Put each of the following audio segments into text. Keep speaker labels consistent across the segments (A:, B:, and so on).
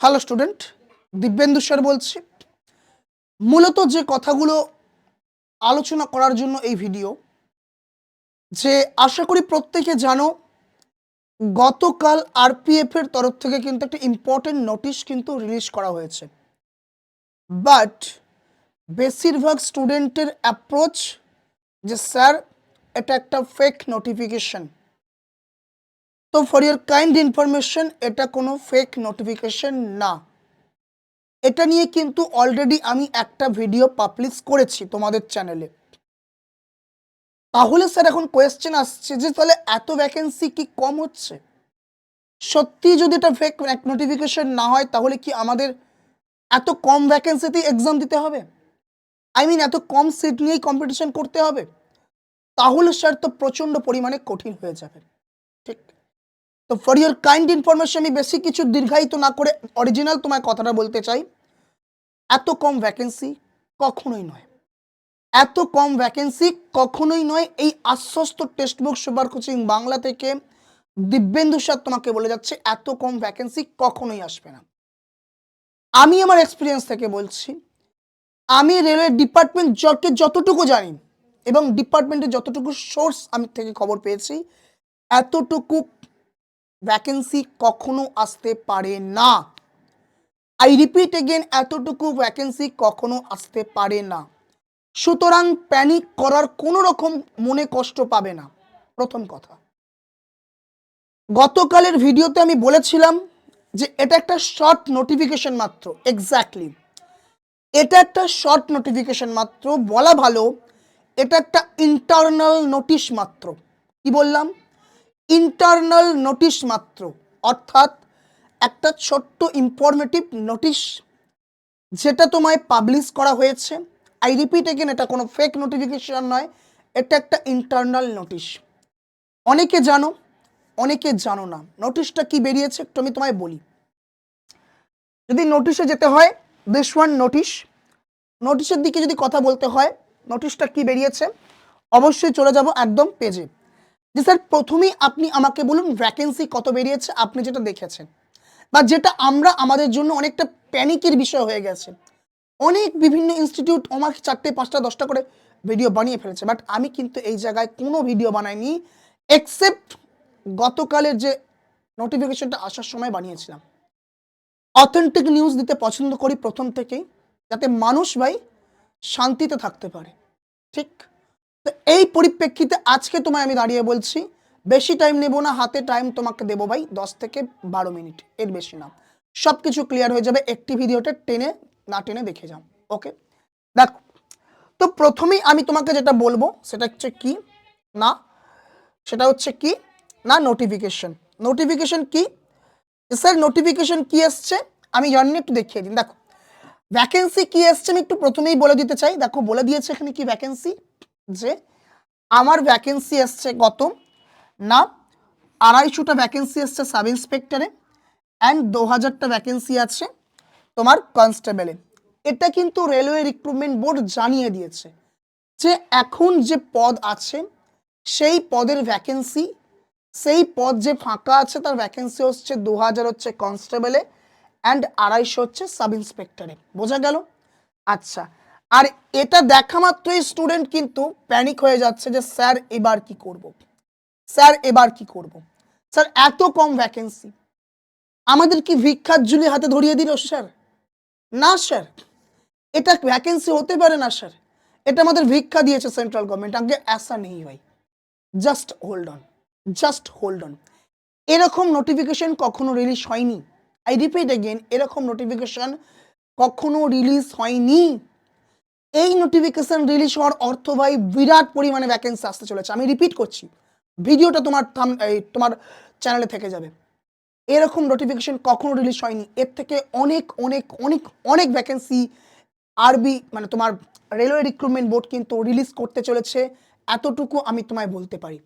A: Hello student Dibyendu sir বলছি। মূলত যে কথাগুলো আলোচনা করার জন্য এই ভিডিও যে আশা করি প্রত্যেকে জানো, গতকাল আরপিএফ এর তরফ থেকে কিন্তু একটা ইম্পর্টেন্ট নোটিশ কিন্তু রিলিজ করা হয়েছে। বাট বেশিরভাগ স্টুডেন্টের অ্যাপ্রোচ যে, স্যার, এটা একটা ফেক নোটিফিকেশন তো ফর ইয়ার কাইন্ড ইনফরমেশন এটা কোনো ফেক নোটিফিকেশন না। এটা নিয়ে কিন্তু অলরেডি আমি একটা ভিডিও পাবলিশ করেছি তোমাদের চ্যানেলে তাহলে স্যার এখন কোয়েশ্চেন আসছে যে তাহলে এত ভ্যাকেন্সি কি কম হচ্ছে? সত্যি যদি এটা ফেক নোটিফিকেশন না হয়, তাহলে কি আমাদের এত কম ভ্যাকেন্সিতেই এক্সাম দিতে হবে? আই মিন এত কম সিট নিয়েই কম্পিটিশন করতে হবে? তাহলে স্যার তো প্রচণ্ড পরিমাণে কঠিন হয়ে যাবে। ঠিক? তো ফর ইউর কাইন্ড ইনফরমেশন আমি বেশি কিছু দীর্ঘায়িত না করে অরিজিনাল তোমায় কথাটা বলতে চাই। এত কম ভ্যাকেন্সি কখনোই নয়। এত কম ভ্যাকেন্সি কখনোই নয়। এই আশ্বস্ত text book super coaching Bangla থেকে দিব্যেন্দু স্যার তোমাকে বলে যাচ্ছে, এত কম ভ্যাকেন্সি কখনোই আসবে না। আমি আমার এক্সপিরিয়েন্স থেকে বলছি, আমি রেলওয়ে ডিপার্টমেন্ট যকে যতটুকু জানি এবং ডিপার্টমেন্টের যতটুকু সোর্স আমি থেকে খবর পেয়েছি, এতটুকু ভ্যাকেন্সি কখনো আসতে পারে না। আই রিপিট এগেন এতটুকু ভ্যাকেন্সি কখনো আসতে পারে না। সুতরাং প্যানিক করার কোনো রকম মনে কষ্ট পাবে না। প্রথম কথা। গতকালের ভিডিওতে আমি বলেছিলাম যে এটা একটা শর্ট নোটিফিকেশন মাত্র এক্স্যাক্টলি এটা একটা শর্ট নোটিফিকেশন মাত্র, বলা ভালো, এটা একটা ইন্টারনাল নোটিশ মাত্র। কি বললাম? ইন্টারনাল নোটিশ মাত্র, অর্থাৎ একটা ছোট্ট ইনফরমেটিভ নোটিশ যেটা তোমায় পাবলিশ করা হয়েছে। আই রিপিট এগেন এটা কোনো ফেক নোটিফিকেশন নয়, এটা একটা ইন্টারনাল নোটিশ অনেকে জানো অনেকে জানো না। নোটিশটা কি বেরিয়েছে একটু আমি তোমায় বলি। যদি নোটিশে যেতে হয় দিস ওয়ান নোটিশ নোটিশের দিকে যদি কথা বলতে হয় নোটিশটা কি বেরিয়েছে? অবশ্যই চলে যাব একদম পেজে যে স্যার, প্রথমেই আপনি আমাকে বলুন ভ্যাকেন্সি কত বেরিয়েছে, আপনি যেটা দেখেছেন। বা যেটা আমরা আমাদের জন্য অনেকটা প্যানিকের বিষয় হয়ে গেছে। অনেক বিভিন্ন ইনস্টিটিউট আমার চারটে, পাঁচটা, দশটা করে ভিডিও বানিয়ে ফেলেছে। বাট আমি কিন্তু এই জায়গায় কোনো ভিডিও বানাইনি এক্সেপ্ট গতকালের যে নোটিফিকেশনটা আসার সময় বানিয়েছিলাম। অথেন্টিক নিউজ দিতে পছন্দ করি প্রথম থেকেই, যাতে মানুষ ভাই শান্তিতে থাকতে পারে। ঠিক? তো এই পরিপ্রেক্ষিতে আজকে তোমায় আমি দাঁড়িয়ে বলছি, বেশি টাইম নেব না, হাতে টাইম তোমাকে দেবো ভাই, দশ থেকে বারো মিনিট এর বেশি না। সব কিছু ক্লিয়ার হয়ে যাবে, একটি ভিডিওটা টেনে, না টেনে দেখে যাও ওকে দেখো, তো প্রথমেই আমি তোমাকে যেটা বলব, সেটা হচ্ছে কি? না, সেটা হচ্ছে কি? না নোটিফিকেশন নোটিফিকেশন কি? স্যার নোটিফিকেশন কি এসছে? আমি জানি একটু দেখিয়ে দিন। দেখো ভ্যাকেন্সি কি এসছে? আমি একটু প্রথমেই বলে দিতে চাই। দেখো, বলে দিয়েছে এখানে কি ভ্যাকেন্সি যে আমার ভ্যাকেন্সি এসছে গত না, আড়াইশোটা ভ্যাকেন্সি এসছে সাব ইন্সপেক্টরে অ্যান্ড দু হাজারটা ভ্যাকেন্সি আছে তোমার কনস্টেবলে এটা কিন্তু রেলওয়ে রিক্রুটমেন্ট বোর্ড জানিয়ে দিয়েছে যে এখন যে পদ আছে, সেই পদের ভ্যাকেন্সি সেই পদ যে ফাঁকা আছে তার ভ্যাকেন্সি হচ্ছে দু হাজার হচ্ছে কনস্টেবলে অ্যান্ড আড়াইশো হচ্ছে সাব ইন্সপেক্টরে বোঝা গেল? আচ্ছা আর এটা দেখা মাত্রই স্টুডেন্ট কিন্তু প্যানিক হয়ে যাচ্ছে যে, স্যার, এবার কি করব? স্যার, এবার কি করব? স্যার, এত কম ভ্যাকেন্সি আমাদের কি ভিক্ষার ঝুলি হাতে ধরিয়ে দিল, স্যার? না, স্যার। এটা ভ্যাকেন্সি হতে পারে না, স্যার। এটা আমাদের ভিক্ষা দিয়েছে সেন্ট্রাল গভর্নমেন্ট আগে ऐसा নেই ভাই। Just hold on just hold on এরকম নোটিফিকেশন কখনো রিলিজ হয়নি। আই রিপিট এগেন এরকম নোটিফিকেশন কখনো রিলিজ হয়নি। এই নোটিফিকেশন রিলিজ হওয়ার অর্থ ভাই বিরাট পরিমাণে ভ্যাকেন্সি আসতে চলেছে। আমি রিপিট করছি, ভিডিওটা তোমার থাম- তোমার চ্যানেলে থেকে যাবে। এরকম নোটিফিকেশন কখনো রিলিজ হয়নি। এর থেকে অনেক অনেক অনেক অনেক ভ্যাকেন্সি আরবি মানে তোমার রেলওয়ে রিক্রুটমেন্ট বোর্ড কিন্তু রিলিজ করতে চলেছে। এতটুকু আমি তোমায় বলতে পারি।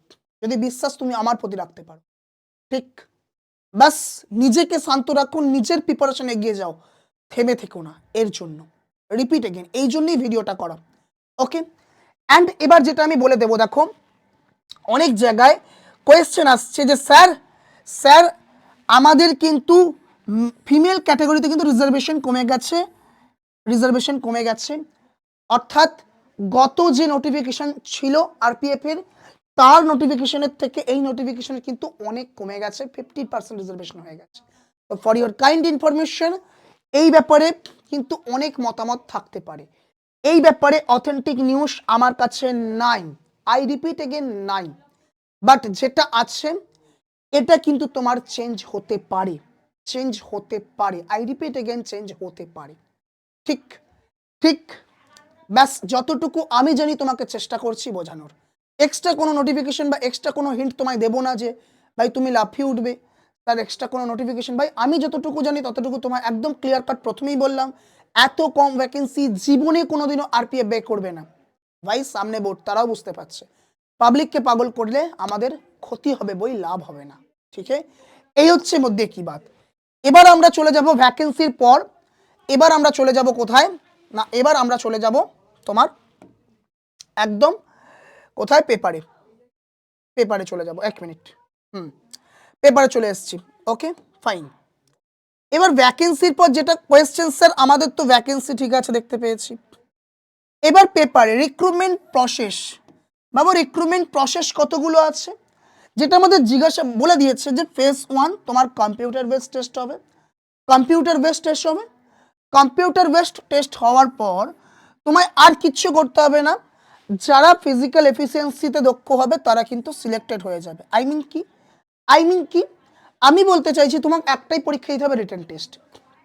A: যদি বিশ্বাস তুমি আমার প্রতি রাখতে পারো। ঠিক? বাস নিজেকে শান্ত রাখুন নিজের প্রিপারেশন এগিয়ে যাও। থেমে থেকো না, এর জন্য। রিপিট এগেন এই জন্যই ভিডিওটা করা ওকে অ্যান্ড এবার যেটা আমি বলে দেবো, দেখো, অনেক জায়গায় কোয়েশ্চেন আসছে যে, স্যার স্যার, আমাদের কিন্তু ফিমেল ক্যাটাগরিতে কিন্তু রিজার্ভেশন কমে গেছে রিজার্ভেশন কমে গেছে। অর্থাৎ গত যে নোটিফিকেশন ছিল আরপিএফ এর, তার নোটিফিকেশনের থেকে এই নোটিফিকেশন কিন্তু অনেক কমে গেছে ফিফটি পার্সেন্ট রিজার্ভেশন হয়ে গেছে। ফর ইউর কাইন্ড ইনফরমেশন এই ব্যাপারে কিন্তু অনেক মতামত থাকতে পারে। এই ব্যাপারে অথেন্টিক নিউজ আমার কাছে নাই আই রিপিট এগেন নাই বাট যেটা আছে, এটা কিন্তু তোমার চেঞ্জ হতে পারে। চেঞ্জ হতে পারে। আই রিপিট এগেন চেঞ্জ হতে পারে। ঠিক ঠিক। ব্যাস, যতটুকু আমি জানি তোমাকে চেষ্টা করছি বোঝানোর। এক্সট্রা কোনো নোটিফিকেশন বা এক্সট্রা কোনো হিন্ট তোমায় দেবো না যে, ভাই, তুমি লাফিয়ে উঠবে। তার এক্সট্রা কোনো নোটিফিকেশন ভাই, আমি যতটুকু জানি ততটুকু তোমার একদম ক্লিয়ার কাট প্রথমেই বললাম, এত কম ভ্যাকেন্সি জীবনে কোনোদিনও আরপিএফ বে করবে না। ভাই, সামনে বোর্ড তারাও বুঝতে পারছে। পাবলিককে পাগল করলে আমাদের ক্ষতি হবে বই, লাভ হবে না, ঠিক এই হচ্ছে মধ্যে কি বাত। এবার আমরা চলে যাব ভ্যাকেন্সির পর, এবার আমরা চলে যাব কোথায়? না, এবার আমরা চলে যাব তোমার একদম কোথায়? পেপারে। পেপারে চলে যাব, এক মিনিট হুম। পেপারে চলে এসেছি ওকে ফাইন এবার ভ্যাকেন্সির পর যেটা কোয়েশ্চেন স্যার আমাদের তো ভ্যাকেন্সি ঠিক আছে দেখতে পেয়েছি। এবার পেপারে রিক্রুটমেন্ট প্রসেস বাবু রিক্রুটমেন্ট প্রসেস কতগুলো আছে? যেটা আমাদের জিজ্ঞাসা বলে দিয়েছে যে ফেস ওয়ান তোমার কম্পিউটার বেসড টেস্ট হবে। কম্পিউটার বেসড টেস্ট হবে। কম্পিউটার বেসড টেস্ট হওয়ার পর তোমায় আর কিচ্ছু করতে হবে না। যারা ফিজিক্যাল এফিসিয়েন্সিতে দক্ষ হবে, তারা কিন্তু সিলেক্টেড হয়ে যাবে। আই মিন কি? আই মিন কি? আমি বলতে চাইছি তোমাকে একটাই পরীক্ষা দিতে হবে written test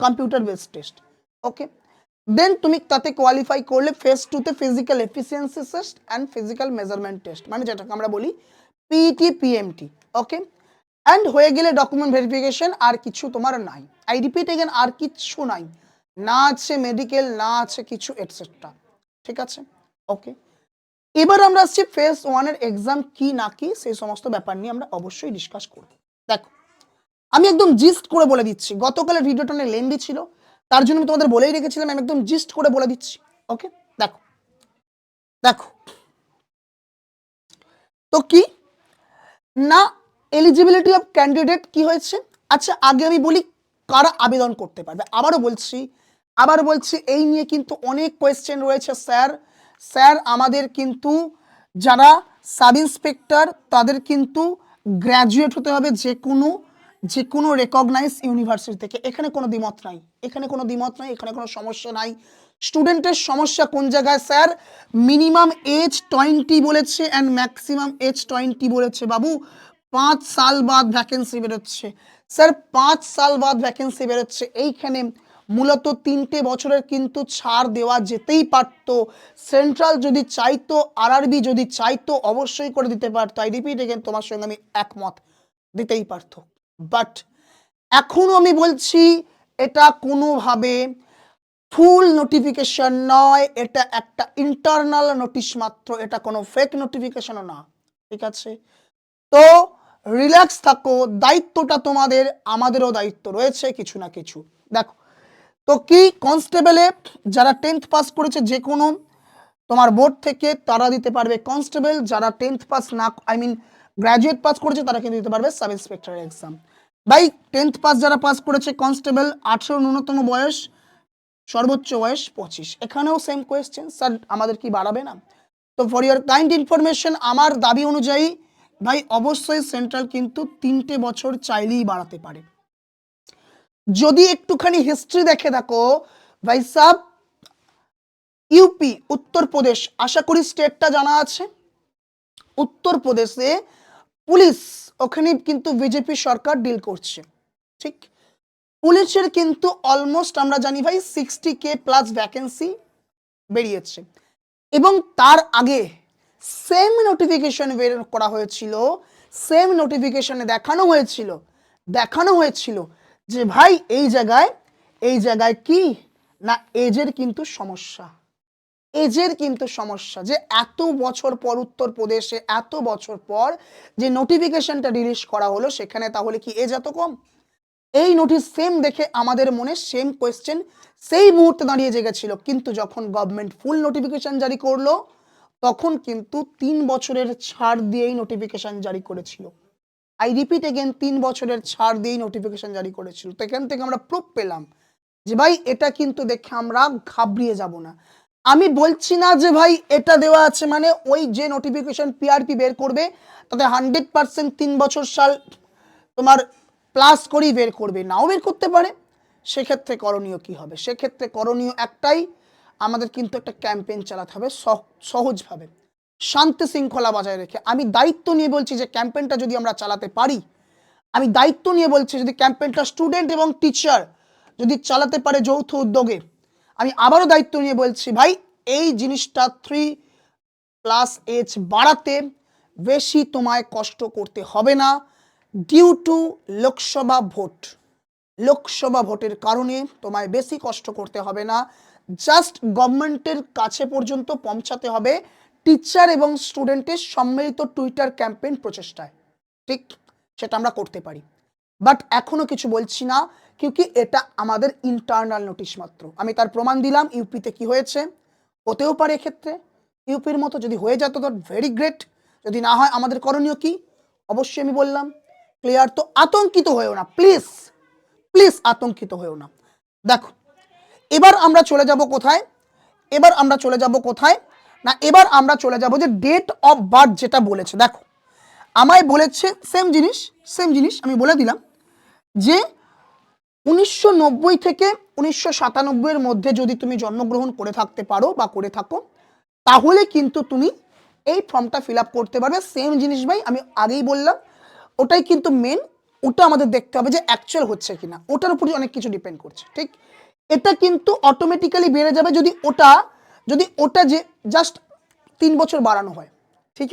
A: computer based test okay then তুমি তাতে কোয়ালিফাই করলে ফেস টুতে physical efficiency test and physical measurement test মানে যেটাকে আমরা বলি পিইটি পিএমটি ওকে অ্যান্ড হয়ে গেলে ডকুমেন্ট ভেরিফিকেশন আর কিছু তোমার নাই। আই রিপিট এগেন আর কিচ্ছু নাই। না আছে মেডিকেল না আছে কিছু এটসেট্রা ঠিক আছে? ওকে এবার আমরা আসছি ফেস ওয়ানের এক্সাম কি না কি, সেই সমস্ত ব্যাপার নিয়ে আমরা অবশ্যই ডিসকাস করব। দেখো, আমি একদম জিস্ট করে বলে দিচ্ছি। গতকালের ভিডিওটা অনেক লেন্দি ছিল, তার জন্য আমি তোমাদের বলেই রেখেছিলাম, আমি একদম জিস্ট করে বলে দিচ্ছি ওকে দেখো দেখো, তো কি? না এলিজিবিলিটি অফ ক্যান্ডিডেট কি হয়েছে? আচ্ছা আগে আমি বলি কারা আবেদন করতে পারবে। আবারও বলছি আবার বলছি, এই নিয়ে কিন্তু অনেক কোয়েশ্চেন রয়েছে স্যার স্যার, আমাদের কিন্তু যারা সাব ইন্সপেক্টর তাদের কিন্তু গ্র্যাজুয়েট হতে হবে যে কোনো যে কোনো রেকগনাইজ ইউনিভার্সিটি থেকে। এখানে কোনো দ্বিমত নাই। এখানে কোনো দ্বিমত নাই, এখানে কোনো সমস্যা নাই। স্টুডেন্টের সমস্যা কোন জায়গায়, স্যার? মিনিমাম এজ টোয়েন্টি বলেছে অ্যান্ড ম্যাক্সিমাম এজ টোয়েন্টি বলেছে। বাবু, পাঁচ সাল বাদ ভ্যাকেন্সি বেরোচ্ছে। স্যার, পাঁচ সাল বাদ ভ্যাকেন্সি বেরোচ্ছে। এইখানে মূলত তিনটে বছরের কিন্তু ছাড় দেওয়া যেতেই পারতো। সেন্ট্রাল যদি চাইতো, আরআরবি যদি চাইতো, অবশ্যই করে দিতে পারতো। আই রিপিট এগেন তোমার সঙ্গে আমি একমত, দিতেই পারতো। বাট এখনও আমি বলছি, এটা কোনোভাবে ফুল নোটিফিকেশন নয়, এটা একটা ইন্টারনাল নোটিশ মাত্র, এটা কোনো ফেক নোটিফিকেশনও না। ঠিক আছে? তো রিল্যাক্স থাকো, দায়িত্বটা তোমাদের, আমাদেরও দায়িত্ব রয়েছে কিছু না কিছু। দেখো তো কি কনস্টেবলে যারা টেন্থ পাস করেছে যে কোনো, তোমার বোর্ড থেকে তারা দিতে পারবে কনস্টেবল যারা টেন্থ পাস না আই মিন গ্র্যাজুয়েট পাস করেছে তারা কিন্তু দিতে পারবে সাব ইন্সপেক্টরের এক্সাম ভাই টেন্থ পাস যারা পাস করেছে কনস্টেবল আঠেরো ন্যূনতম বয়স, সর্বোচ্চ বয়স পঁচিশ। এখানেও সেম কোয়েশ্চেন স্যার আমাদের কি বাড়াবে না? তো ফর ইয়ার কাইন্ড ইনফরমেশন আমার দাবি অনুযায়ী, ভাই, অবশ্যই সেন্ট্রাল কিন্তু তিনটে বছর চাইলেই বাড়াতে পারে। যদি একটুখানি হিস্ট্রি দেখে দেখো, ভাই সাব ইউপি উত্তরপ্রদেশ আশা করি স্টেটটা জানা আছে। উত্তরপ্রদেশে পুলিশ, ওখানে কিন্তু বিজেপি সরকার ডিল করছে, ঠিক? পুলিশের কিন্তু অলমোস্ট আমরা জানি ভাই সিক্সটি কে প্লাস ভ্যাকেন্সি বেরিয়েছে। এবং তার আগে সেম নোটিফিকেশন বের করা হয়েছিল সেম নোটিফিকেশনে দেখানো হয়েছিল দেখানো হয়েছিল যে ভাই, এই জায়গায় এই জায়গায় কি? না, এজের কিন্তু সমস্যা। এজের কিন্তু সমস্যা যে এত বছর পর উত্তরপ্রদেশে, এত বছর পর যে নোটিফিকেশনটা রিলিজ করা হলো, সেখানে তাহলে কি এজ এত কম? এই নোটিশ সেম দেখে আমাদের মনে সেম কোয়েশ্চেন সেই মুহূর্তে দাঁড়িয়ে জেগেছিল। কিন্তু যখন গভর্নমেন্ট ফুল নোটিফিকেশন জারি করল, তখন কিন্তু তিন বছরের ছাড় দিয়েই নোটিফিকেশন জারি করেছিল। আই রিপিট এগেন তিন বছরের ছাড় দিয়েই নোটিফিকেশন জারি করেছিল। তো এখান থেকে আমরা প্রুফ পেলাম যে ভাই, এটা কিন্তু দেখে আমরা ঘাবড়িয়ে যাব না। আমি বলছি না যে ভাই, এটা দেওয়া আছে মানে ওই যে নোটিফিকেশন পিআরপি বের করবে, তাতে হান্ড্রেড পার্সেন্ট তিন বছর সাল তোমার প্লাস করেই বের করবে। নাও বের করতে পারে। সেক্ষেত্রে করণীয় কি হবে? সেক্ষেত্রে করণীয় একটাই, আমাদের কিন্তু একটা ক্যাম্পেইন চালাতে হবে সহ- সহজভাবে। শান্তি শৃঙ্খলা বজায় রেখে। আমি দায়িত্ব নিয়ে বলছি যে ক্যাম্পেইনটা যদি আমরা চালাতে পারি, আমি দায়িত্ব নিয়ে বলছি যদি ক্যাম্পেইনটা স্টুডেন্ট এবং টিচার যদি চালাতে পারে যৌথ উদ্যোগে, আমি আবারও দায়িত্ব নিয়ে বলছি ভাই, এই জিনিসটা থ্রি প্লাস এজ বাড়াতে বেশি তোমায় কষ্ট করতে হবে না। Due to Lok Sabha vote, Lok Sabha ভোটের কারণে তোমায় বেশি কষ্ট করতে হবে না। জাস্ট গভর্নমেন্টের কাছে পর্যন্ত পৌঁছাতে হবে। টিচার এবং স্টুডেন্টের সম্মিলিত টুইটার ক্যাম্পেইন প্রচেষ্টায়। ঠিক, সেটা আমরা করতে পারি। বাট এখনও কিছু বলছি না, কিউকি এটা আমাদের ইন্টারনাল নোটিশ মাত্র। আমি তার প্রমাণ দিলাম, ইউপিতে কি হয়েছে। হতেও পারে এক্ষেত্রে। ইউপির মতো যদি হয়ে যেত তো ভেরি গ্রেট যদি না হয়, আমাদের করণীয় কি? অবশ্যই আমি বললাম ক্লিয়ার তো আতঙ্কিত হয়েও না প্লিজ প্লিজ আতঙ্কিত হয়েও না। দেখো, এবার আমরা চলে যাব কোথায়? এবার আমরা চলে যাব কোথায়? না, এবার আমরা চলে যাব যে ডেট অফ বার্থ যেটা বলেছে। দেখো, আমায় বলেছে সেম জিনিস সেম জিনিস আমি বলে দিলাম যে উনিশশো নব্বই থেকে উনিশশো সাতানব্বইয়ের মধ্যে যদি তুমি জন্মগ্রহণ করে থাকতে পারো বা করে থাকো, তাহলে কিন্তু তুমি এই ফর্মটা ফিল আপ করতে পারবে। সেম জিনিস ভাই, আমি আগেই বললাম, ওটাই কিন্তু মেন ওটা আমাদের দেখতে হবে যে অ্যাকচুয়াল হচ্ছে কিনা। ওটার উপরই অনেক কিছু ডিপেন্ড করছে, ঠিক? এটা কিন্তু অটোমেটিক্যালি বেড়ে যাবে যদি ওটা যদি ওটা যে জাস্ট তিন বছর বাড়ানো হয়, ঠিক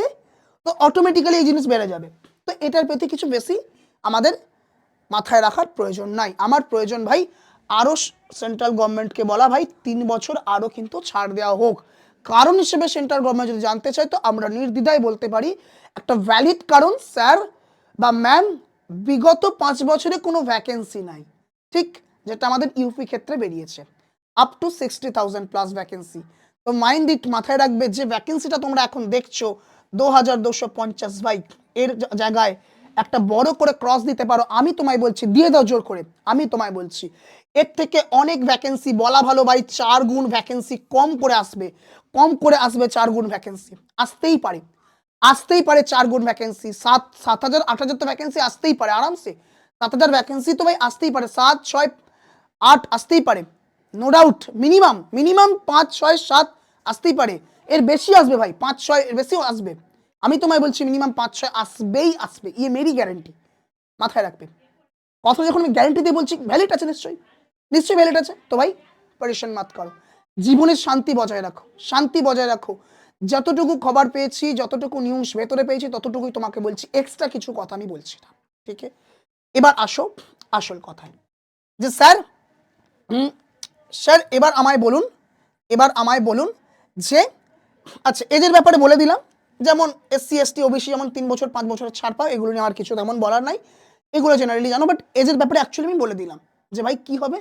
A: তো অটোমেটিক্যালি এই জিনিস বেড়ে যাবে। তো এটার প্রতি কিছু বেশি আমাদের মাথায় রাখার প্রয়োজন নাই। আমার প্রয়োজন ভাই আরও সেন্ট্রাল গভর্নমেন্টকে বলা ভাই, তিন বছর আরও কিন্তু ছাড় দেওয়া হোক। কারণ হিসেবে সেন্ট্রাল গভর্নমেন্ট যদি জানতে চায়, তো আমরা নির্দ্বিধায় বলতে পারি, একটা ভ্যালিড কারণ স্যার বা ম্যাম বিগত পাঁচ বছরে কোনো ভ্যাকেন্সি নাই, ঠিক? যেটা আমাদের ইউপি ক্ষেত্রে বেরিয়েছে। Up to sixty thousand plus vacancy তো মাইন্ড ইট মাথায় রাখবে যে ভ্যাকেন্সিটা তোমরা এখন দেখছ, দু হাজার দুশো পঞ্চাশ বাইক এর জায়গায় একটা বড় করে ক্রস দিতে পারো। আমি তোমায় বলছি, দিয়ে দাও জোর করে, আমি তোমায় বলছি, এর থেকে অনেক ভ্যাকেন্সি বলা ভালো ভাই, চার গুণ ভ্যাকেন্সি কম করে আসবে, কম করে আসবে চার গুণ ভ্যাকেন্সি আসতেই পারে আসতেই পারে চার গুণ ভ্যাকেন্সি সাত সাত হাজার, আট হাজার তো ভ্যাকেন্সি আসতেই পারে, আরামসে, সাত হাজার ভ্যাকেন্সি তো ভাই আসতেই পারে, সাত, ছয়, আট আসতেই পারে। নো ডাউট মিনিমাম মিনিমাম পাঁচ, ছয়, সাত আসতেই পারে। এর বেশি আসবে ভাই, পাঁচ, ছয়, এর বেশিও আসবে। আমি তোমায় বলছি মিনিমাম পাঁচ, ছয় আসবেই আসবে ইয়ে মেরি গ্যারেন্টি মাথায় রাখবে। কথা যখন আমি গ্যারেন্টি দিয়ে বলছি ভ্যালিড আছে নিশ্চয়ই। নিশ্চয়ই ভ্যালিড আছে। তো ভাই পরিশ্রম মাত করো। জীবনের শান্তি বজায় রাখো। শান্তি বজায় রাখো। যতটুকু খবর পেয়েছি, যতটুকু নিউজ ভেতরে পেয়েছি, ততটুকুই তোমাকে বলছি। এক্সট্রা কিছু কথা আমি বলছি না। ঠিক এবার আসো আসল কথায়। যে স্যার স্যার, এবার আমায় বলুন, এবার আমায় বলুন যে আচ্ছা এজের ব্যাপারে বলে দিলাম। যেমন এসসি এসটি ওবিসি যেমন তিন বছর, পাঁচ বছরের ছাড় পাও, এগুলো নিয়ে আর কিছু তেমন বলার নাই। এগুলো জেনারেলি জানো বাট এজের ব্যাপারে অ্যাকচুয়ালি আমি বলে দিলাম যে, ভাই, কি হবে,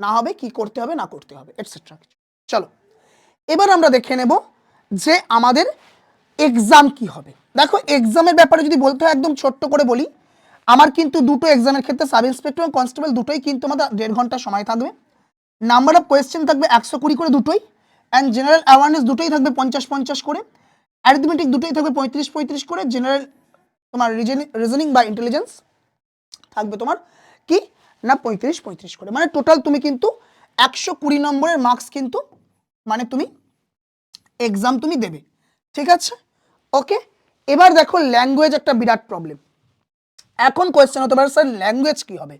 A: না হবে, কি করতে হবে, না করতে হবে এটসেট্রা চলো, এবার আমরা দেখে নেব যে আমাদের এক্সাম কি হবে। দেখো এক্সামের ব্যাপারে যদি বলতে হয়, একদম ছোট্ট করে বলি, আমার কিন্তু দুটো এক্সামের ক্ষেত্রে সাব ইন্সপেক্টর এবং কনস্টেবল দুটোই কিন্তু আমাদের দেড় ঘণ্টা সময় থাকবে। নাম্বার অফ কোয়েশ্চেন থাকবে একশো কুড়ি করে দুটোই অ্যান্ড জেনারেল অ্যাওয়ারনেস দুটোই থাকবে পঞ্চাশ পঞ্চাশ করে অ্যারিথমেটিক দুটোই থাকবে পঁয়ত্রিশ পঁয়ত্রিশ করে জেনারেল তোমার রিজনিং বা ইন্টেলিজেন্স থাকবে তোমার কি? না, পঁয়ত্রিশ পঁয়ত্রিশ করে। মানে টোটাল তুমি কিন্তু একশো কুড়ি নম্বরের মার্কস কিন্তু মানে তুমি এক্সাম তুমি দেবে। ঠিক আছে? ওকে এবার দেখো ল্যাঙ্গুয়েজ একটা বিরাট প্রবলেম এখন কোয়েশ্চেন হতে পারে স্যার ল্যাঙ্গুয়েজ কী হবে?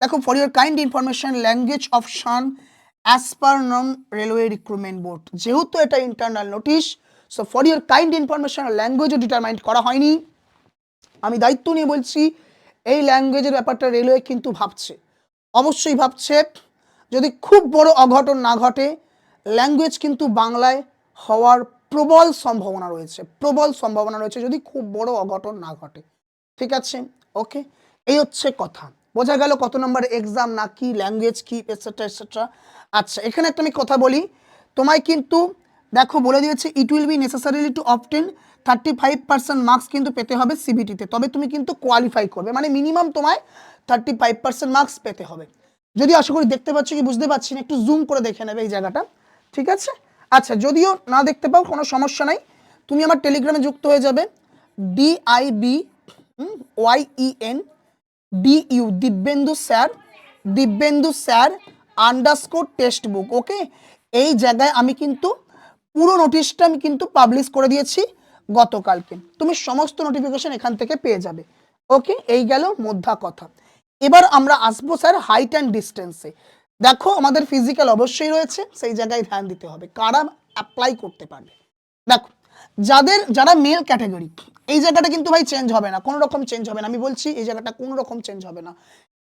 A: দেখো for your kind information language option as per railway recruitment board যেহেতু এটা internal notice so for your kind information ল্যাঙ্গুয়েজও determined করা হয়নি। আমি দায়িত্ব নিয়ে বলছি, এই ল্যাঙ্গুয়েজের ব্যাপারটা রেলওয়ে কিন্তু ভাবছে। অবশ্যই ভাবছে, যদি খুব বড় অঘটন না ঘটে ল্যাঙ্গুয়েজ কিন্তু বাংলায় হওয়ার প্রবল সম্ভাবনা রয়েছে, প্রবল সম্ভাবনা রয়েছে যদি খুব বড় অঘটন না ঘটে। ঠিক আছে? ওকে এই হচ্ছে কথা। বোঝা গেল কত নম্বর এক্সাম না কি ল্যাঙ্গুয়েজ কি এটসেট্রা এটসেট্রা আচ্ছা এখানে একটা আমি কথা বলি। তোমায় কিন্তু, দেখো, বলে দিয়েছে it will be necessarily to obtain thirty five percent marks কিন্তু পেতে হবে সিবিটিতে তবে তুমি কিন্তু কোয়ালিফাই করবে। মানে মিনিমাম তোমায় থার্টি ফাইভ পার্সেন্ট মার্কস পেতে হবে। যদি আশা করি দেখতে পাচ্ছ কি বুঝতে পারছি না, একটু জুম করে দেখে নেবে এই জায়গাটা। ঠিক আছে? আচ্ছা যদিও না দেখতে পাও, কোনো সমস্যা নাই। তুমি আমার টেলিগ্রামে যুক্ত হয়ে যাবে। D I B Y E N D U Dibyendu sir Dibyendu sir underscore text book okay এই জায়গায় আমি কিন্তু পুরো নোটিশটা আমি কিন্তু পাবলিশ করে দিয়েছি গতকালকে। তুমি সমস্ত নোটিফিকেশন এখান থেকে পেয়ে যাবে ওকে এই গেল মধ্যা কথা। এবার আমরা আসব স্যার হাইট অ্যান্ড ডিস্টেন্সে দেখো, আমাদের ফিজিক্যাল অবশ্যই রয়েছে, সেই জায়গায় ধ্যান দিতে হবে। কারা অ্যাপ্লাই করতে পারবে? দেখো যাদের, যারা মেল ক্যাটাগরি এই জায়গাটা কিন্তু ভাই চেঞ্জ হবে না, কোনো রকম চেঞ্জ হবে না। আমি বলছি, এই জায়গাটা কোনো রকম চেঞ্জ হবে না।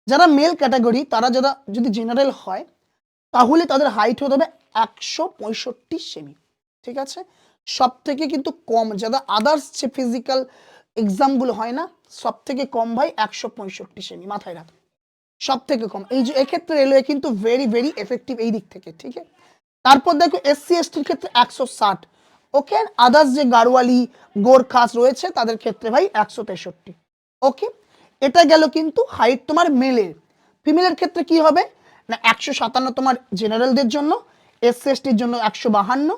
A: যারা মেল ক্যাটাগরি তারা যারা, যদি জেনারেল হয়, তাহলে তাদের হাইট হতে হবে একশো পঁয়ষট্টি সেমি, ঠিক আছে? সব থেকে কিন্তু কম, যারা আদার্স যে ফিজিক্যাল এক্সামগুলো হয় না সব থেকে কম ভাই একশো পঁয়ষট্টি সেমি, মাথায় রাখ। সব থেকে কম। এই যে, এক্ষেত্রে রেলওয়ে কিন্তু ভেরি ভেরি এফেক্টিভ এই দিক থেকে, ঠিক আছে? তারপর দেখো এসসি এসটির ক্ষেত্রে একশো ষাট। ওকে আদার্স যে গাড়োয়ালি, গোরখাস রয়েছে, তাদের ক্ষেত্রে ভাই একশো তেষট্টি। ওকে এটা গেল কিন্তু হাইট তোমার মেলের ফিমেলের ক্ষেত্রে কি হবে? না, একশো সাতান্ন তোমার জেনারেলদের জন্য এসসি এসটির জন্য একশো বাহান্ন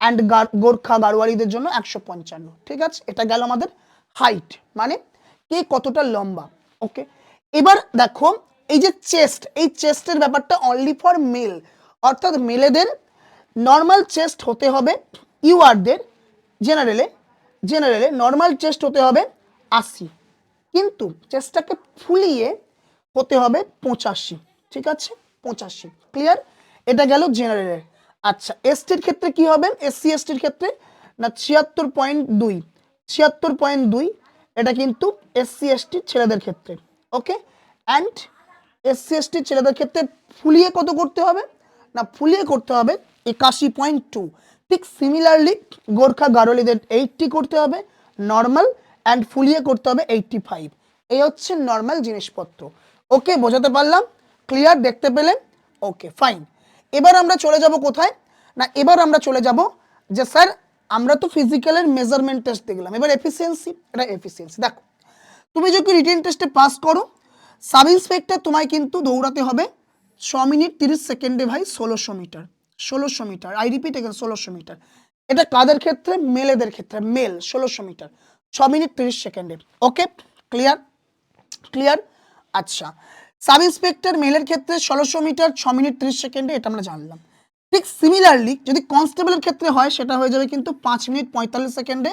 A: অ্যান্ড গোর্খা গাড়োয়ালিদের জন্য একশো পঞ্চান্ন। ঠিক আছে, এটা গেল আমাদের হাইট মানে কে কতটা লম্বা। ওকে এবার দেখো, এই যে চেস্ট এই চেস্টের ব্যাপারটা অনলি ফর মেল অর্থাৎ মেলেদের নর্মাল চেস্ট হতে হবে ইউআরদের জেনারেলে জেনারেলে নর্মাল চেস্ট হতে হবে আশি। কিন্তু চেস্টটাকে ফুলিয়ে হতে হবে পঁচাশি, ঠিক আছে? পঁচাশি ক্লিয়ার এটা গেল জেনারেলের আচ্ছা এসটির ক্ষেত্রে কি হবে? এসসি এসটির ক্ষেত্রে? না, ছিয়াত্তর পয়েন্ট দুই, ছিয়াত্তর পয়েন্ট দুই, এটা কিন্তু এসসি এসটির ছেলেদের ক্ষেত্রে ওকে অ্যান্ড এসসি এসটির ছেলেদের ক্ষেত্রে ফুলিয়ে কত করতে হবে? না, ফুলিয়ে করতে হবে একাশি পয়েন্ট টু ঠিক সিমিলারলি গোর্খা গারলিদের এইটটি করতে হবে নর্মাল অ্যান্ড ফুলিয়ে করতে হবে এইটটি ফাইভ এই হচ্ছে নর্মাল জিনিসপত্র। ওকে বোঝাতে পারলাম? ক্লিয়ার দেখতে পেলে? ওকে ফাইন এবার আমরা চলে যাব কোথায়? না, এবার আমরা চলে যাব যে স্যার, আমরা তো ফিজিক্যালের মেজারমেন্ট টেস্ট দেখলাম। এবার এফিসিয়েন্সি এটা এফিসিয়েন্সি দেখো, তুমি যদি রিটেন টেস্টে পাস করো সাব ইন্সপেক্টর তোমায় কিন্তু দৌড়াতে হবে ছ মিনিট তিরিশ সেকেন্ডে ভাই ষোলোশো মিটার। ষোলোশো মিটার আই রিপিট এখানে ষোলোশো মিটার। এটা কাদের ক্ষেত্রে? মেলেদের ক্ষেত্রে। মেল, ষোলোশো মিটার। ছ মিনিট তিরিশ সেকেন্ডে। ওকে? ক্লিয়ার? ক্লিয়ার? আচ্ছা। সাব ইন্সপেক্টর মেলের ক্ষেত্রে ষোলোশো মিটার, ছ মিনিট তিরিশ সেকেন্ডে, এটা আমরা জানলাম। ঠিক সিমিলারলি যদি কনস্টেবলের ক্ষেত্রে হয়, সেটা হয়ে যাবে কিন্তু পাঁচ মিনিট পঁয়তাল্লিশ সেকেন্ডে,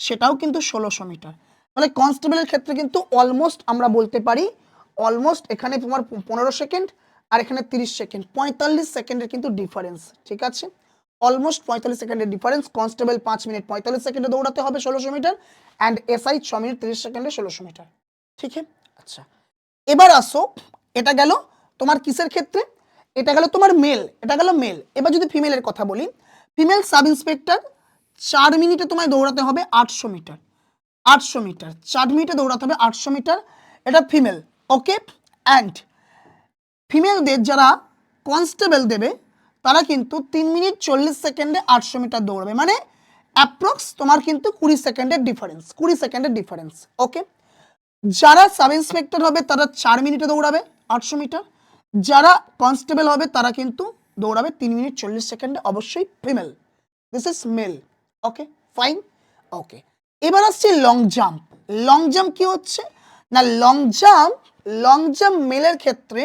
A: সেটাও কিন্তু ষোলোশো মিটার। তাহলে কনস্টেবলের ক্ষেত্রে কিন্তু অলমোস্ট আমরা বলতে পারি অলমোস্ট এখানে তোমার পনেরো সেকেন্ড আর এখানে তিরিশ সেকেন্ড, পঁয়তাল্লিশ সেকেন্ডের কিন্তু ডিফারেন্স ঠিক আছে? অলমোস্ট পঁয়তাল্লিশ সেকেন্ডের ডিফারেন্স কনস্টেবল পাঁচ মিনিট, পঁয়তাল্লিশ সেকেন্ডে দৌড়াতে হবে ষোলোশো মিটার অ্যান্ড এসআই ছ মিনিট, তিরিশ সেকেন্ডে ষোলোশো মিটার, ঠিক আচ্ছা এবার আসো, এটা গেল তোমার কিসের ক্ষেত্রে? এটা গেল তোমার মেল এটা গেল মেল এবার যদি ফিমেলের কথা বলি ফিমেল সাব ইন্সপেক্টর চার মিনিটে তোমায় দৌড়াতে হবে আটশো মিটার আটশো মিটার, চার মিনিটে দৌড়াতে হবে আটশো মিটার, এটা ফিমেল ওকে অ্যান্ড ফিমেলদের যারা কনস্টেবল দেবে, তারা কিন্তু তিন মিনিট চল্লিশ সেকেন্ডে আটশো মিটার দৌড়াবে। মানে অ্যাপ্রক্স তোমার কিন্তু কুড়ি সেকেন্ডের ডিফারেন্স কুড়ি সেকেন্ডের ডিফারেন্স ওকে যারা সাব ইন্সপেক্টর হবে, তারা চার মিনিটে দৌড়াবে আটশো মিটার। যারা কনস্টেবল হবে, তারা কিন্তু দৌড়াবে তিন মিনিট চল্লিশ সেকেন্ডে, অবশ্যই female this is male okay fine okay এবার আসছে লং জাম্প লং জাম্প কি হচ্ছে? না লং জাম্প লং জাম্প মেলের ক্ষেত্রে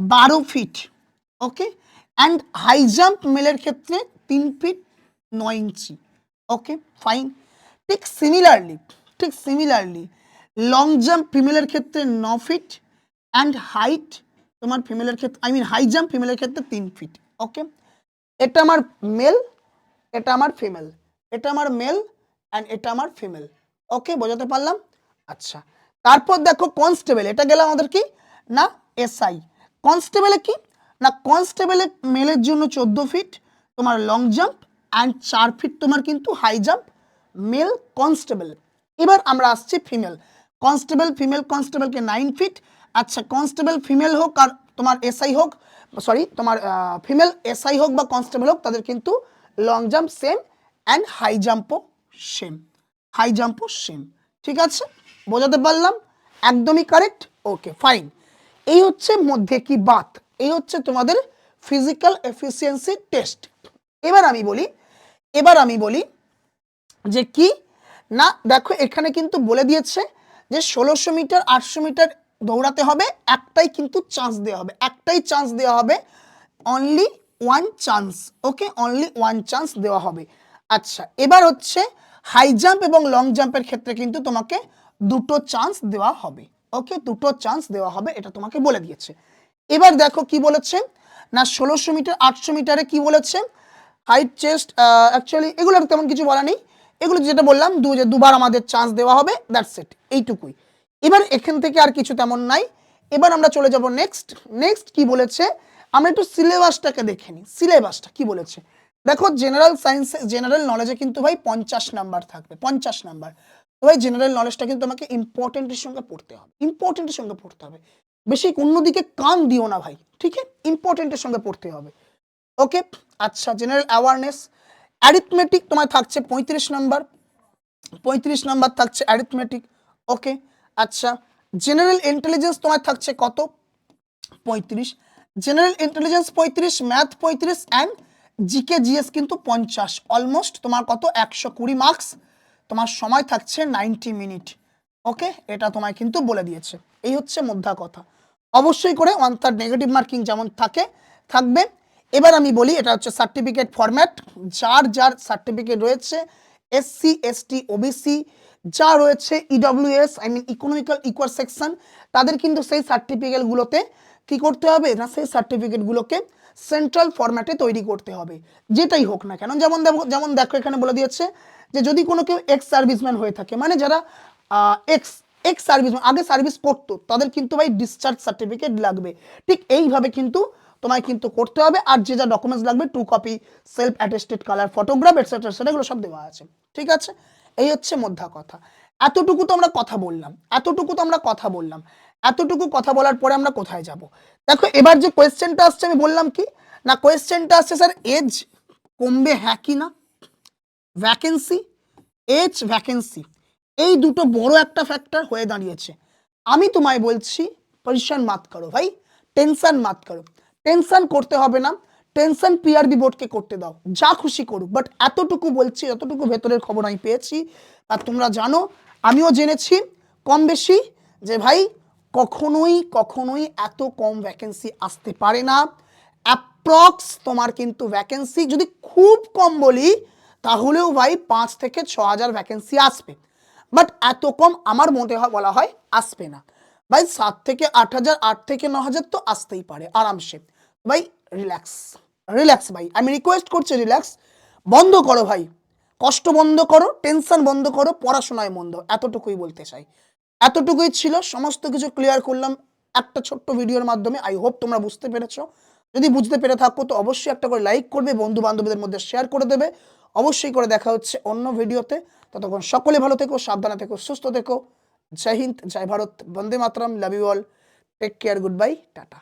A: বারো feet okay and high jump মেলের ক্ষেত্রে তিন ফিট নয় ইঞ্চি ওকে ফাইন ঠিক সিমিলারলি ঠিক সিমিলারলি লং জাম্প ফিমেলের ক্ষেত্রে ন ফিট অ্যান্ড হাইট তোমার ফিমেলের ক্ষেত্রে আই মিন হাই জাম্প ফিমেলের ক্ষেত্রে তিন ফিট ওকে এটা আমার মেল এটা আমার ফিমেল এটা আমার মেল অ্যান্ড এটা আমার ফিমেল ওকে বোঝাতে পারলাম? আচ্ছা। তারপর দেখো কনস্টেবল এটা গেল আমাদের কি? না এসআই কনস্টেবলে কি? না, কনস্টেবলে মেলের জন্য চোদ্দ ফিট তোমার লং জাম্প অ্যান্ড চার ফিট তোমার কিন্তু হাই জাম্প মেল কনস্টেবল এবার আমরা আসছি ফিমেল কনস্টেবল ফিমেল কনস্টেবলকে নাইন ফিট আচ্ছা কনস্টেবল ফিমেল হোক আর তোমার এসআই হোক সরি তোমার ফিমেল এসআই হোক বা কনস্টেবল হোক, তাদের কিন্তু long jump same and high জাম্পও same high জাম্পও সেম ঠিক আছে? বোঝাতে পারলাম? একদমই কারেক্ট ওকে ফাইন এই হচ্ছে মধ্যে কি বাত? এই হচ্ছে তোমাদের ফিজিক্যাল এফিসিয়েন্সি টেস্ট এবার আমি বলি, এবার আমি বলি যে কি? না, দেখো এখানে কিন্তু বলে দিয়েছে যে ষোলোশো মিটার, আটশো মিটার দৌড়াতে হবে, একটাই কিন্তু চান্স দেওয়া হবে। একটাই চান্স দেওয়া হবে only one chance okay only one chance দেওয়া হবে। আচ্ছা এবার হচ্ছে হাই জাম্প এবং লং জাম্পের ক্ষেত্রে কিন্তু তোমাকে দুটো চান্স দেওয়া হবে। ওকে দুটো চান্স দেওয়া হবে, এটা তোমাকে বলে দিয়েছে। এবার দেখো কি বলেছে? না, ষোলোশো মিটার, আটশো মিটারে কি বলেছে? হাইট চেস্ট অ্যাকচুয়ালি এগুলোর তেমন কিছু বলা নেই। এগুলো যেটা বললাম, দু, যে দুবার আমাদের চান্স দেওয়া হবে দ্যাটস ইট এইটুকুই। এবার এখান থেকে আর কিছু তেমন নাই। এবার আমরা চলে যাব নেক্সট নেক্সট কি বলেছে? আমরা একটু সিলেবাসটাকে দেখে নিই। সিলেবাসটা কি বলেছে? দেখো জেনারেল সায়েন্সে জেনারেল নলেজে কিন্তু ভাই পঞ্চাশ নাম্বার থাকবে, পঞ্চাশ নাম্বার তো ভাই জেনারেল নলেজটা কিন্তু তোমাকে ইম্পর্টেন্টের সঙ্গে পড়তে হবে। ইম্পর্টেন্টের সঙ্গে পড়তে হবে। বেশি অন্যদিকে কান দিও না ভাই, ঠিক আছে? ইম্পর্টেন্টের সঙ্গে পড়তে হবে। ওকে আচ্ছা জেনারেল অ্যাওয়ারনেস অ্যারিথমেটিক তোমার থাকছে পঁয়ত্রিশ নাম্বার পঁয়ত্রিশ নাম্বার থাকছে অ্যারিথমেটিক ওকে আচ্ছা জেনারেল ইন্টেলিজেন্স তোমার থাকছে কত? পঁয়ত্রিশ। জেনারেল ইন্টেলিজেন্স পঁয়ত্রিশ ম্যাথ পঁয়ত্রিশ and G K G S কিন্তু পঞ্চাশ। অলমোস্ট তোমার কত? একশো কুড়ি মার্কস তোমার সময় থাকছে নাইনটি মিনিট। ওকে? এটা তোমায় কিন্তু বলে দিয়েছে। এই হচ্ছে মোদ্দা কথা। অবশ্যই করে ওয়ান থার্ড নেগেটিভ মার্কিং যেমন থাকে, থাকবে। এবার আমি বলি, এটা হচ্ছে সার্টিফিকেট ফরম্যাট যার যার সার্টিফিকেট রয়েছে SC S T O B C যা রয়েছে E W S I mean economical equal section তাদের কিন্তু সেই সার্টিফিকেটগুলোতে কি করতে হবে? না সেই সার্টিফিকেটগুলোকে সেন্ট্রাল ফরম্যাটে তৈরি করতে হবে। যেটাই হোক না কেন, যেমন দেখো যেমন দেখো এখানে বলে দিয়েছে যে যদি কোনো কেউ এক্স সার্ভিসম্যান হয়ে থাকে মানে যারা এক্স এক্স সার্ভিসম্যান আগে সার্ভিস করতো, তাদের কিন্তু ভাই ডিসচার্জ সার্টিফিকেট লাগবে। ঠিক এইভাবে কিন্তু তোমায় কিন্তু করতে হবে, আর যে যা ডকুমেন্টস লাগবে two copy self attested colour photograph etcetera সেটাগুলো সব দেওয়া আছে। ঠিক আছে? এই হচ্ছে মধ্যা কথা। এতটুকু তো আমরা কথা বললাম, এতটুকু তো আমরা কথা বললাম। এতটুকু কথা বলার পরে আমরা কোথায় যাব? দেখো, এবার যে কোয়েশ্চেনটা আসছে, আমি বললাম কি, না কোয়েশ্চেনটা আসছে স্যার এজ কমবে হ্যাঁ কি না? ভ্যাকেন্সি এজ ভ্যাকেন্সি এই দুটো বড় একটা ফ্যাক্টর হয়ে দাঁড়িয়েছে। আমি তোমায় বলছি পরিশান মাত করো ভাই টেনশন মাত করো। টেনশন করতে হবে না টেনশন পিআরবি বোর্ডকে করতে দাও, যা খুশি করুক। বাট এতটুকু বলছি, এতটুকু ভেতরের খবর আমি পেয়েছি আর তোমরা জানো, আমিও জেনেছি কম বেশি যে ভাই, কখনোই কখনোই এত কম ভ্যাকেন্সি আসতে পারে না। অ্যাপ্রক্স তোমার কিন্তু ভ্যাকেন্সি যদি খুব কম বলি তাহলেও ভাই পাঁচ থেকে ছ হাজার ভ্যাকেন্সি আসবে। বাট এত কম আমার মতে হয় বলা হয় আসবে না। ভাই সাত থেকে আট হাজার, আট থেকে ন হাজার তো আসতেই পারে আরামসে। ভাই রিল্যাক্স রিল্যাক্স ভাই। আমি রিকোয়েস্ট করছি রিল্যাক্স বন্ধ করো ভাই। কষ্ট বন্ধ করো টেনশন বন্ধ করো, পড়াশোনায় বন্ধ এতটুকুই বলতে চাই। এতটুকুই ছিল, সমস্ত কিছু ক্লিয়ার করলাম। একটা ছোট্ট ভিডিওর মাধ্যমে আই হোপ তোমরা বুঝতে পেরেছ। যদি বুঝতে পেরে থাকো, তো অবশ্যই একটা করে লাইক করবে বন্ধু বান্ধবীদের মধ্যে শেয়ার করে দেবে। অবশ্যই করে দেখা হচ্ছে অন্য ভিডিওতে। ততক্ষণ সকলে ভালো থেকো, সাবধানে থেকো, সুস্থ থেকো। জয় হিন্দ, জয় ভারত, বন্দে মাতরম love you all take care good bye tata.